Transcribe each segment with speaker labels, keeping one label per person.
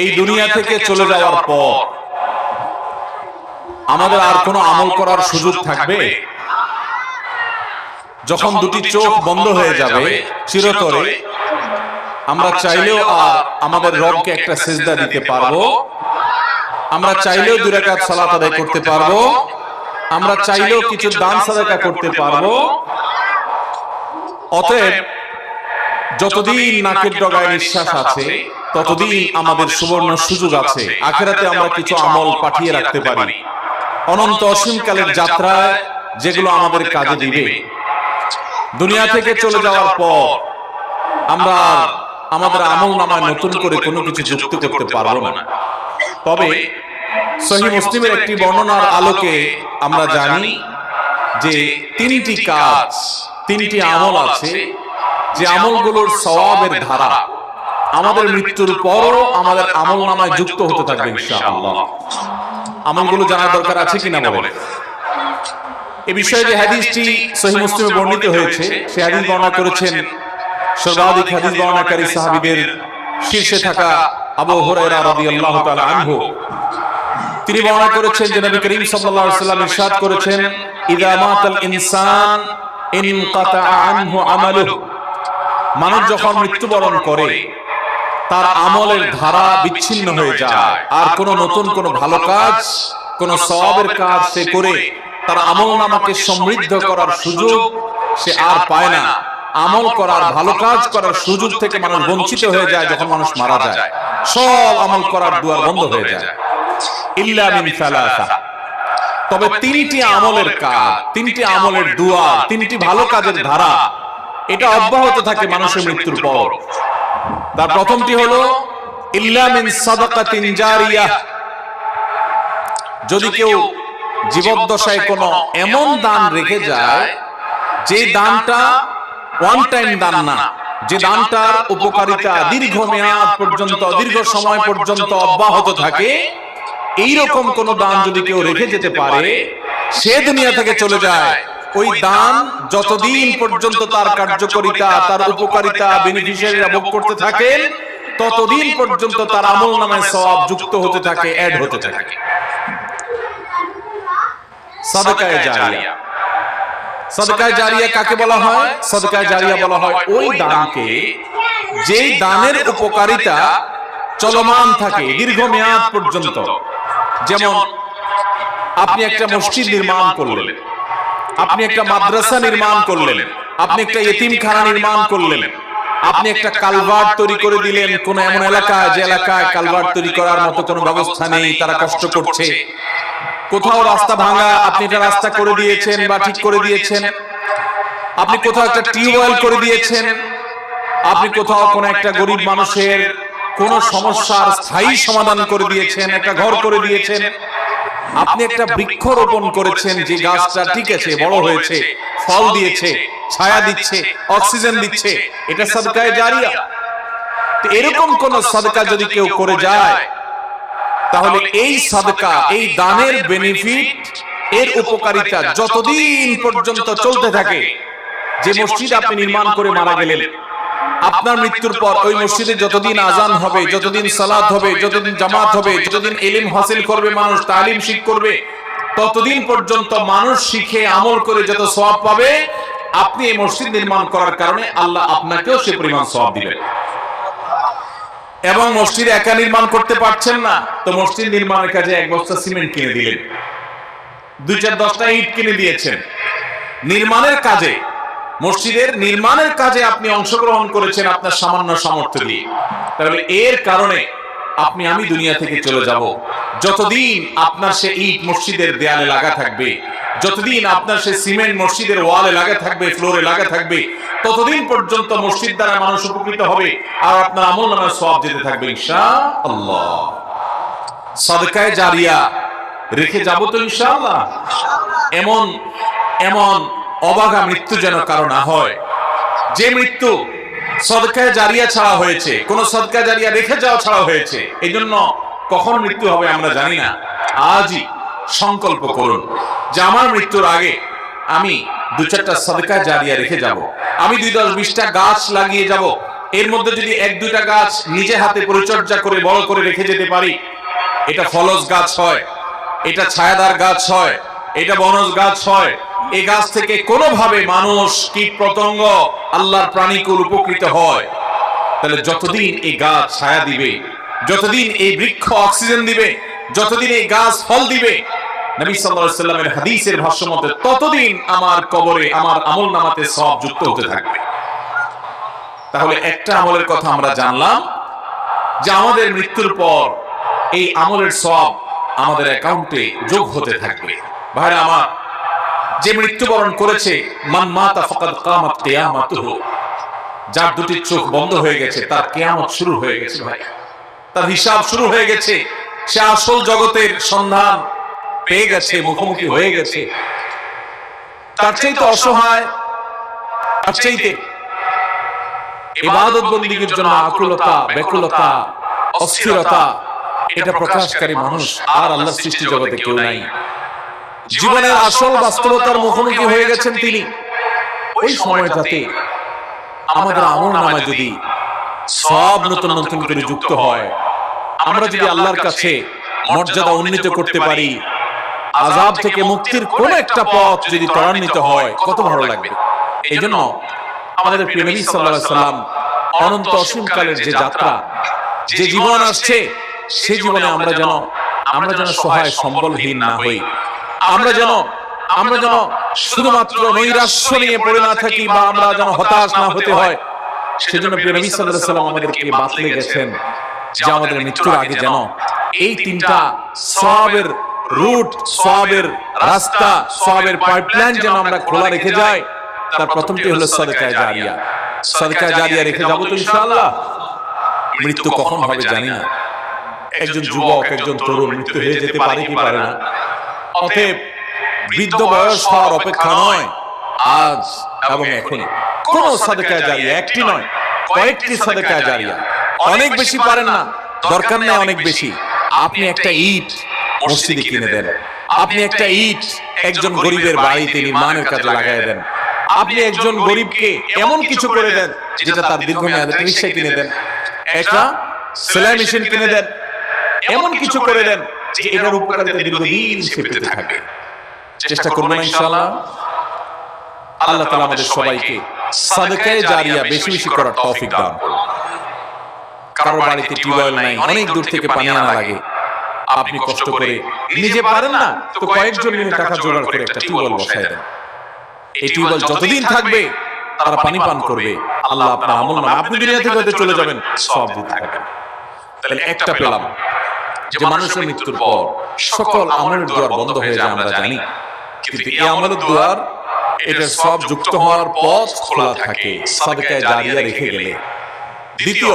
Speaker 1: এই দুনিয়া থেকে চলে যাওয়ার পর আমাদের আর কোনো আমল করার সুযোগ থাকবে? যখন দুটি চোখ বন্ধ হয়ে যাবে, চিরতরে আমরা চাইলেও আর আমাদের রবকে একটা সেজদা দিতে পারব। আমরা চাইলেও দুই রাকাত সালাত আদায় করতে পারব। আমরা চাইলেও কিছু দান সাদাকা করতে পারব। অতএব যতদিন নাকের ডগায় নিঃশ্বাস আছে ততদিন আমাদের সুবর্ণ সুযোগ আছে। আখেরাতে আমরা কিছু আমল পাঠিয়ে রাখতে পারি। অনন্ত অসীমকালের যাত্রায় যেগুলো আমাদের কাজে দিবে। দুনিয়া থেকে চলে যাওয়ার পর আমরা আমাদের আমল নামায় নতুন করে কোনো কিছু যুক্ত করতে পারব না। তবে সহি মুসলিমের একটি বর্ণনার আলোকে আমরা জানি যে তিনটি কাজ তিনটি আমল আছে। যে আমলগুলোর সওয়াবের ধারা। আমাদের মৃত্যুর পরও আমাদের আমল নামায় যুক্ত হতে থাকবে ইনশাআল্লাহ। আমলগুলো জানার দরকার আছে কিনা বলে এ বিষয়ে যে হাদিসটি সহি মুসলিমে বর্ণিত হয়েছে, সে হাদিস বর্ণনা করেছেন সর্বাধিক হাদিস বর্ণনাকারী সাহাবীদের শীর্ষে থাকা আবু হুরায়রা রাদিয়াল্লাহু তাআলা আনহু। তিনি বর্ণনা করেছেন যে নবী করিম সাল্লাল্লাহু আলাইহি ওয়াসাল্লাম ইরশাদ করেছেন, ইদা মাতাল ইনসান ইনকাতা আনহু আমালুহু। মানুষ যখন মৃত্যুবরণ করে তার আমলের ধারা বিচ্ছিন্ন হয়ে যায়। আর কোন নতুন, কোন ভালো কাজ, কোন সওয়াবের কাজ সে করে, তার আমল নামাকে সমৃদ্ধ করার সুযোগ সে আর পায় না। আমল করার, ভালো কাজ করার সুযোগ থেকে মানুষ বঞ্চিত হয়ে যায় যখন মানুষ মারা যায়। সব আমল করার দুয়ার বন্ধ হয়ে যায়। তবে তিনটি আমলের কাজ, তিনটি আমলের দুয়ার, তিনটি ভালো কাজের ধারা, এটা অব্যাহত থাকে মানুষের মৃত্যুর পর। তার প্রথমটি হলো, ইল্লা মিন সাদাকাতিন জারিয়া। যদি কেউ জীবদ্দশায় কোনো এমন দান রেখে যায়, যে দানটা ওয়ান টাইম দান না, যে দানটার উপকারিতা দীর্ঘ মেয়াদ পর্যন্ত, দীর্ঘ সময় পর্যন্ত অব্যাহত থাকে, এইরকম কোন দান যদি কেউ রেখে যেতে পারে, সে দুনিয়া থেকে চলে যায়। ওই দান যতদিন পর্যন্ত তার কার্যকারিতা তার উপকারিতা বেনিফিশিয়ারিরা ভোগ করতে থাকেন ততদিন পর্যন্ত তার আমল নামায় সব যুক্ত হতে থাকে অ্যাড হতে থাকে। সাদকায়ে জারিয়া। সদকায় জারিয়া কাকে বলা হয়? সদকায় জারিয়া বলা হয় ওই দানকে। যেই দানের উপকারিতা চলমান থাকে দীর্ঘমেয়াদ পর্যন্ত। যেমন আপনি একটা মসজিদ নির্মাণ করলেন। আপনি একটা মাদ্রাসা নির্মাণ করলেন। আপনি একটা এতিমখানা নির্মাণ করলেন। আপনি একটা কালভার্ট তৈরি করে দিলেন। কোন এমন এলাকা যে এলাকায় কালভার্ট তৈরি করার মতো কোনো ব্যবস্থা নেই তারা কষ্ট করছে। কোথাও রাস্তা ভাঙা আপনি একটা রাস্তা করে দিয়েছেন বা ঠিক করে দিয়েছেন। আপনি কোথাও একটা টিউবওয়েল করে দিয়েছেন। আপনি কোথাও কোন একটা গরিব মানুষের কোন সমস্যার স্থায়ী সমাধান করে দিয়েছেন একটা ঘর করে দিয়েছেন। আপনি একটা বৃক্ষ রোপণ করেছেন, যে গাছটা ঠিক আছে, বড় হয়েছে, ফল দিয়েছে, ছায়া দিচ্ছে, অক্সিজেন দিচ্ছে, এটা সদকায় জারিয়া। এরকম কোন সদকা যদি কেউ করে যায়, তাহলে এই সদকা, এই দানের বেনিফিট এর উপকারিতা যতদিন পর্যন্ত চলতে থাকে। যে মসজিদ আপনি নির্মাণ করে মারা গেলেন আপনার মৃত্যুর পর ওই মসজিদে যতদিন আজান হবে, যতদিন সালাত হবে, যতদিন জামাত হবে, যতদিন এলিম হাসিল করবে, মানুষ তালিম শিখ করবে, ততদিন পর্যন্ত মানুষ শিখে আমল করে যত সওয়াব পাবে, আপনি এই মসজিদ নির্মাণ করার কারণে আল্লাহ আপনাকেও সে পরিমাণ সওয়াব দিবেন। এবং মসজিদ একা নির্মাণ করতে পারছেন না, তো মসজিদ নির্মাণের কাজে এক বস্তা সিমেন্ট কিনে দিলেন। দুই চার দশটা ইট কিনে দিয়েছেন। নির্মাণের কাজে মসজিদের নির্মাণের কাজে আপনি অংশগ্রহণ করেছেন আপনার সামান্য সামর্থ্য দিয়ে। তাহলে এর কারণে আপনি, আমি দুনিয়া থেকে চলে যাব। যতদিন আপনার সে ইট মসজিদের দেয়ালে লাগা থাকবে, যতদিন আপনার সে সিমেন্ট মসজিদের ওয়ালে লাগা থাকবে, ফ্লোরে লাগা থাকবে, ততদিন পর্যন্ত মসজিদ দ্বারা মানুষ উপকৃত হবে আর আপনার আমল নামায় সব যেতে থাকবে ইনশাআল্লাহ। সদকায় জারিয়া রেখে যাব তো ইনশাআল্লাহ। এমন এমন অবাগা মৃত্যু যেন কারও না হয়। যে মৃত্যু সদকায় জারিয়া ছাড়া হয়েছে, কোন সদকায় জারিয়া রেখে যাওয়া ছাড়া হয়েছে এই জন্য কখন মৃত্যু হবে আমরা জানি না। আজই সংকল্প করুন যে আমার মৃত্যুর আগে আমি দু চারটা সদকা জারিয়া রেখে যাব। আমি দুই দশ বিশটা গাছ লাগিয়ে যাব। এর মধ্যে যদি এক দুইটা গাছ নিজে হাতে পরিচর্যা করে, বড় করে রেখে যেতে পারি, এটা ফলস গাছ হয়, এটা ছায়াদার গাছ হয়, এটা বনজ গাছ হয় এই গাছ থেকে কোনোভাবে মানুষ কীট পতঙ্গ আল্লাহর প্রাণীকুল উপকৃত হয়? তাহলে যতদিন এই গাছ ছায়া দিবে, যতদিন এই বৃক্ষ অক্সিজেন দিবে, যতদিন এই গাছ ফল দিবে, নবী সাল্লামের হাদিসের ভাষ্য মতে ততদিন আমার কবরে, আমার আমল নামাতে সব যুক্ত হতে থাকবে। তাহলে একটা আমলের কথা আমরা জানলাম যে আমাদের মৃত্যুর পর এই আমলের সব আমাদের অ্যাকাউন্টে যোগ হতে থাকবে। ভাইরা আমার যে মৃত্যুবরণ করেছে যার দুটি চোখ বন্ধ হয়ে গেছে, তার কিয়ামত শুরু হয়ে গেছে ভাই। তার হিসাব শুরু হয়ে গেছে, সে আসল জগতের সন্ধান পেয়ে গেছে, মুখোমুখি হয়ে গেছে। তার চাইতে অসহায় ইবাদত বন্দীগীর জন্য আকুলতা, ব্যাকুলতা, অস্থিরতা, এটা প্রকাশকারী মানুষ আর আল্লাহ সৃষ্টি জগতে কেউ নাই। জীবনের আসল বাস্তবতার মুখোমুখি হয়ে গেছেন তিনি। ওই সময়টাতে আমাদের আমল নামায় যদি সব নতুন নতুন করে যুক্ত হয়। আমরা যদি আল্লাহর কাছে মর্যাদা উন্নীত করতে পারি আজাব থেকে মুক্তির কোন একটা পথ যদি ত্বরান্বিত হয় কত ভালো লাগবে? এই জন্য আমাদের প্রিয় নবী সাল্লাল্লাহু সাল্লাম অনন্ত অসীমকালের যে যাত্রা যে জীবন আসছে সে জীবনে আমরা যেন আমরা যেন সহায় সম্বলহীন না হই। আমরা যেন আমরা যেন শুধুমাত্র নৈরাশ্য নিয়ে পড়ে না থাকি বা আমরা যেন হতাশ না হতে হয়। সেজন্য প্রিয় নবী সাল্লাল্লাহু আলাইহি সাল্লাম আমাদেরকে বাতলে গেছেন যে আমাদের মৃত্যুর আগে যেন এই তিনটা সওয়াবের রুট সওয়াবের রাস্তা সওয়াবের পাইপলাইন যেন আমরা খোলা রেখে যাই। তার প্রথমটি হলো সদকায়ে জারিয়া। সদকায়ে জারিয়া রেখে যাব তো ইনশাআল্লাহ। মৃত্যু কখন হবে জানি না। একজন যুবক একজন তরুণ মৃত্যু হয়ে যেতে পারে কি পারে না। অতএব বৃদ্ধ বয়স হওয়ার অপেক্ষা নয়, আজ এবং এখনই। কোন সাদেকায় জারিয়া একটি নয়, কয়েকটি সাদেকায় জারিয়া। অনেক বেশি পারেন না, দরকার নেই অনেক বেশি। আপনি একটা ইট মসজিদে কিনে দেন। আপনি একটা ইট একজন গরিবের বাড়িতে নির্মাণের কাজে লাগাই দেন। আপনি একজন গরিবকে এমন কিছু করে দেন, যেটা তার দীর্ঘমেয়াদে রিক্সা কিনে দেন। একটা সেলাই মেশিন কিনে দেন। এমন কিছু করে দেন যে এটার উপকারিতা দীর্ঘদিন সে পেতে থাকবে। চেষ্টা ইনশাআল্লাহ। আল্লাহ তাআলা আমাদের সবাইকে সাদকায়ে জারিয়া বেশি বেশি করার তৌফিক দান করুন। কারও বাড়িতে টিউবওয়েল নাই অনেক দূর থেকে পানি আনা লাগে। আপনি কষ্ট করে নিজে পারেন না তো কয়েকজন মিলে টাকা জোগাড় করে একটা টিউবওয়েল বসায় দেন। এই টিউবওয়েল যতদিন থাকবে তারা পানি পান করবে। আল্লাহ আপনার আমল নামে আপনি দুনিয়া থেকে চলে যাবেন সব দিতে থাকবেন তাহলে একটা পেলাম। যে মানুষের মৃত্যুর পর সকল আমলের দুয়ার বন্ধ হয়ে যায় আমরা জানি। কিন্তু এই আমলের দুয়ার এটা সব যুক্ত হওয়ার পথ খোলা থাকে সাদকায়ে জারিয়া রেখে গেলে। দ্বিতীয়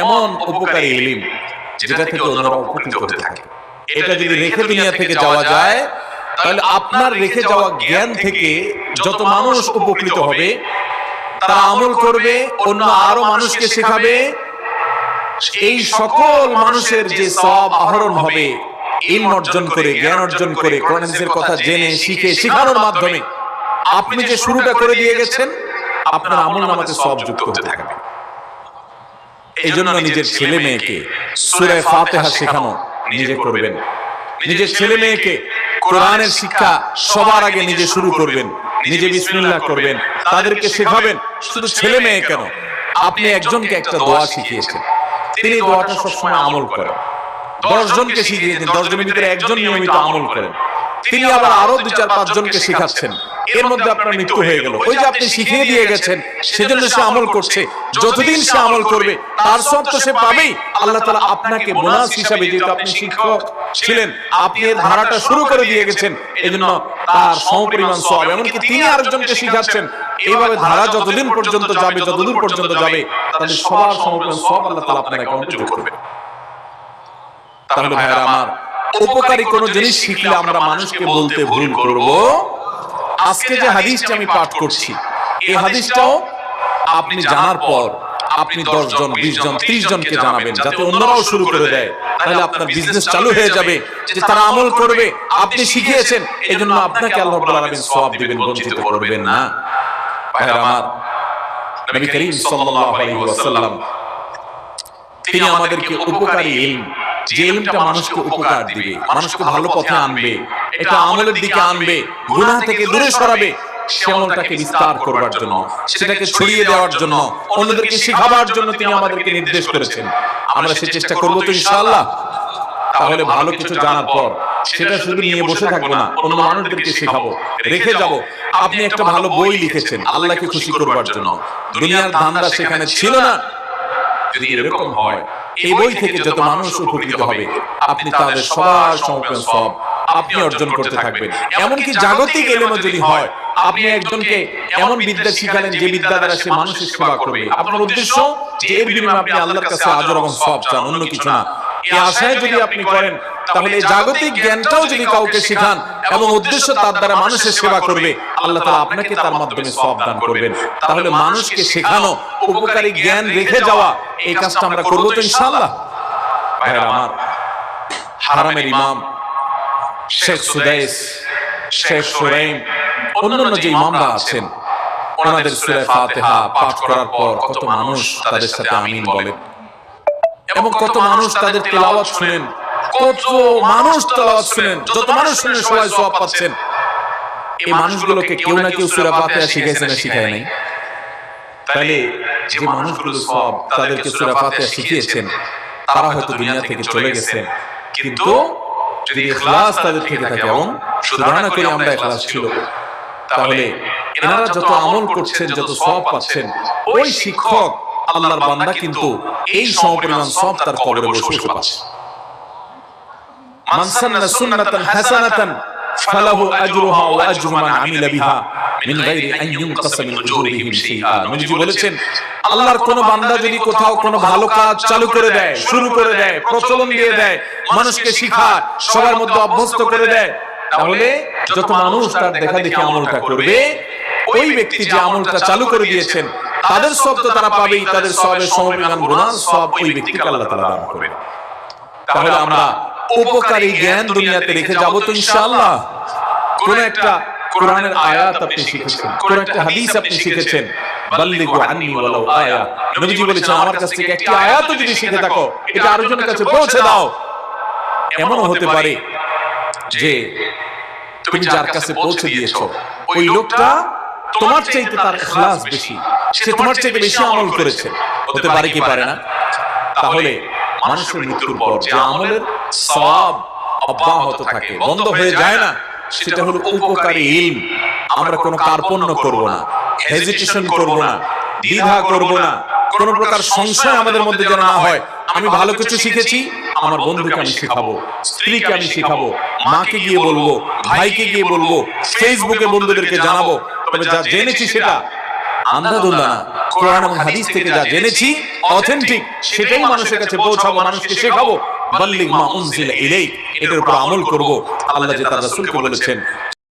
Speaker 1: এমন উপকারী ইলম যেটা থেকে অন্যরা উপকৃত হতে থাকে। এটা যদি রেখে দুনিয়া থেকে যাওয়া যায় তাহলে আপনার রেখে যাওয়া জ্ঞান থেকে যত মানুষ উপকৃত হবে তারা আমল করবে। অন্য আরও মানুষকে শেখাবে এই সকল মানুষের যে সব আহরণ হবে অর্জন করে, জ্ঞান অর্জন করে, কোরআন হাদিসের কথা জেনে, শিখে, শেখানোর মাধ্যমে আপনি যে শুরুটা করে দিয়ে গেছেন, আপনার আমল সব যুক্ত হতে থাকবে। এই জন্য নিজের ছেলে মেয়েকে সুরে ফাতেহা শেখানো নিজে করবেন। নিজের ছেলে মেয়েকে কোরআনের শিক্ষা সবার আগে নিজে শুরু করবেন, নিজে বিসমিল্লাহ করবেন, তাদেরকে শেখাবেন, শুধু ছেলে মেয়ে কেন? আপনি একজনকে একটা দোয়া শিখিয়েছেন। তিনি দোয়াটা সবসময় আমল করেন। দশ জনকে শিখিয়ে দিন দশ জনের ভিতরে একজন নিয়মিত আমল করেন। তিনি আবার আরও দুই চার পাঁচ জনকে শেখাচ্ছেন। এর মধ্যে আপনার মৃত্যু হয়ে গেল। ওই যে আপনি শিখিয়ে দিয়ে গেছেন সেজন্য সে আমল করছে। যতদিন সে আমল করবে তার সব তো সে পাবেই। আল্লাহ তালা আপনাকে বোনাস হিসাবে যেহেতু আপনি শিক্ষক ছিলেন আপনি এর ধারাটা শুরু করে দিয়ে গেছেন এই জন্য তার সমপরিমাণ সব এমনকি তিনি আরেকজনকে শিখাচ্ছেন এইভাবে ধারা যতদিন পর্যন্ত যাবে যতদূর পর্যন্ত যাবে তাদের সবার সমপরিমাণ সব আল্লাহ তালা আপনার অ্যাকাউন্টে যোগ করবে। তাহলে ভাইরা আমার উপকারী কোন জিনিস শিখলে আমরা মানুষকে বলতে ভুল করব। আজকে যে হাদিসটা আমি পাঠ করছি এই হাদিসটাও আপনি জানার পর আপনি দশ জন বিশ জন ত্রিশ জনকে জানাবেন যাতে অন্যরাও শুরু করে দেয়। তাহলে আপনার বিজনেস চালু হয়ে যাবে যে তারা আমল করবে আপনি শিখিয়েছেন এই জন্য আপনাকে আল্লাহ সওয়াব দিবেন বঞ্চিত করবেন না ভাইরা আমার নবী করিম সাল্লাল্লাহু আলাইহি ওয়াসাল্লাম তিনি আমাদেরকে উপকারী ইলম যে ইলমটা মানুষকে উপকার দিবে মানুষকে ভালো পথে আনবে এটা আমলের দিকে আনবে গুনাহ থেকে দূরে সরাবে সে আমলটাকে বিস্তার করবার জন্য সেটাকে ছড়িয়ে দেওয়ার জন্য অন্যদেরকে শেখাবার জন্য তিনি আমাদেরকে নির্দেশ করেছেন। আমরা সে চেষ্টা করব তো ইনশাআল্লাহ। তাহলে ভালো কিছু জানার পর সেটা শুধু নিয়ে বসে থাকব না অন্য মানুষদেরকে শেখাবো রেখে যাব। আপনি একটা ভালো বই লিখেছেন আল্লাহকে খুশি করবার জন্য। দুনিয়ার ধান্দা সেখানে ছিল না। যদি এরকম হয়। এই বই থেকে যত মানুষ উপকৃত হবে আপনি তাদের সবার সমর্পণ সব আপনি অর্জন করতে থাকবেন। এমনকি জাগতিক এলেমও যদি হয় আপনি একজনকে এমন বিদ্যা শিখালেন যে বিদ্যা দ্বারা সে মানুষের সেবা করবে। আপনার উদ্দেশ্য যে এর বিনিময়ে আপনি আল্লাহর কাছে আজর এবং সব চান অন্য কিছু না এই আশায় যদি আপনি করেন তাহলে জাগতিক জ্ঞানটাও যদি কাউকে শেখান এবং উদ্দেশ্য তার দ্বারা মানুষের সেবা করবে, আল্লাহ তাআলা আপনাকে তার মাধ্যমে সব দান করবেন। তাহলে মানুষকে শেখানো, উপকারী জ্ঞান রেখে যাওয়া, এই কাজটা আমরা করব তো ইনশাআল্লাহ। ভাইরা আমার, হারামের ইমাম শেখ সুদাইস, শেখ সুরাইম, অন্যান্য যে ইমামরা আছেন, ওনাদের সূরা ফাতিহা পাঠ করার পর কত মানুষ তাদের সাথে আমিন বলেন। এবং কত মানুষ তাদের তেলাওয়াত শুনেন কত মানুষ তেলাওয়াত শুনেন যত মানুষ সবাই সওয়াব পাচ্ছেন। এই মানুষগুলোকে কেউ না কেউ সূরা ফাতিহা শিখাইছে না শিখায় নাই। তাহলে যে মানুষগুলো সব তাদেরকে সূরা ফাতিহা শিখিয়েছেন তারা হয়তো দুনিয়া থেকে চলে গেছেন। কিন্তু যদি ইখলাস তাদের থেকে থাকে এবং সুধারণা করে আমরা ইখলাস ছিল তাহলে এনারা যত আমল করছেন যত সব পাচ্ছেন ওই শিক্ষক আল্লাহর বান্দা কিন্তু এই সমপরিমাণ সব তার কবরে বসে বসে পাচ্ছে। আল্লাহর কোন বান্দা যদি কোথাও কোনো ভালো কাজ চালু করে দেয়, শুরু করে দেয়, প্রচলন দিয়ে দেয়, মানুষকে শিখায়, সবার মধ্যে অভ্যস্ত করে দেয়, তাহলে যত মানুষ তার দেখা দেখি আমলটা করবে, ওই ব্যক্তি যে আমলটা চালু করে দিয়েছেন, তাদের সব তো তারা পাবেই, তাদের সবের সমপরিমাণ গুনাহ সব ওই ব্যক্তিকে আল্লাহ তাআলা দান করবে। তাহলে আমরা উপকারী জ্ঞান দুনিয়াতে রেখে যাব তো ইনশাআল্লাহ। কোন একটা কোরআনের আয়াত আপনি শিখেছেন কোন একটা হাদিস আপনি শিখেছেন বাল্লিগু আন্নি ওয়ালাউ আয়া। নবীজি বলেছেন আমার কাছ থেকে একটি আয়াতও যদি শিখে থাকো এটা আরেকজনের কাছে পৌঁছে দাও। এমনও হতে পারে যে তুমি যার কাছে পৌঁছে দিয়েছ ওই লোকটা তোমার চাইতে তার ইখলাস বেশি। সে তোমার চাইতে বেশি আমল করেছে। হতে পারে কি পারে না? তাহলে মানুষের মৃত্যুর পর যে আমলের সব অব্যাহত থাকে বন্ধ হয়ে যায় না সেটা হলো উপকারী ইলম। আমরা কোনো কার্পণ্য করব না হেজিটেশন করব না দ্বিধা করব না কোন প্রকার সংশয় আমাদের মধ্যে যেন না হয়। আমি ভালো কিছু শিখেছি আমার বন্ধুকে আমি শেখাবো স্ত্রীকে আমি শেখাবো মাকে গিয়ে বলব ভাইকে গিয়ে বলব ফেসবুকে বন্ধুদেরকে জানাব তবে যা জেনেছি সেটা আন্ধাধুন্দা না। কোরআন এবং হাদিস থেকে যা জেনেছি অথেন্টিক সেটাই মানুষের কাছে পৌঁছাবো মানুষকে শেখাবো। বাল্লিগ মা উনজিলা ইলাইক এটার উপর আমল করব। আল্লাহ যে তার রাসূলকে বলেছেন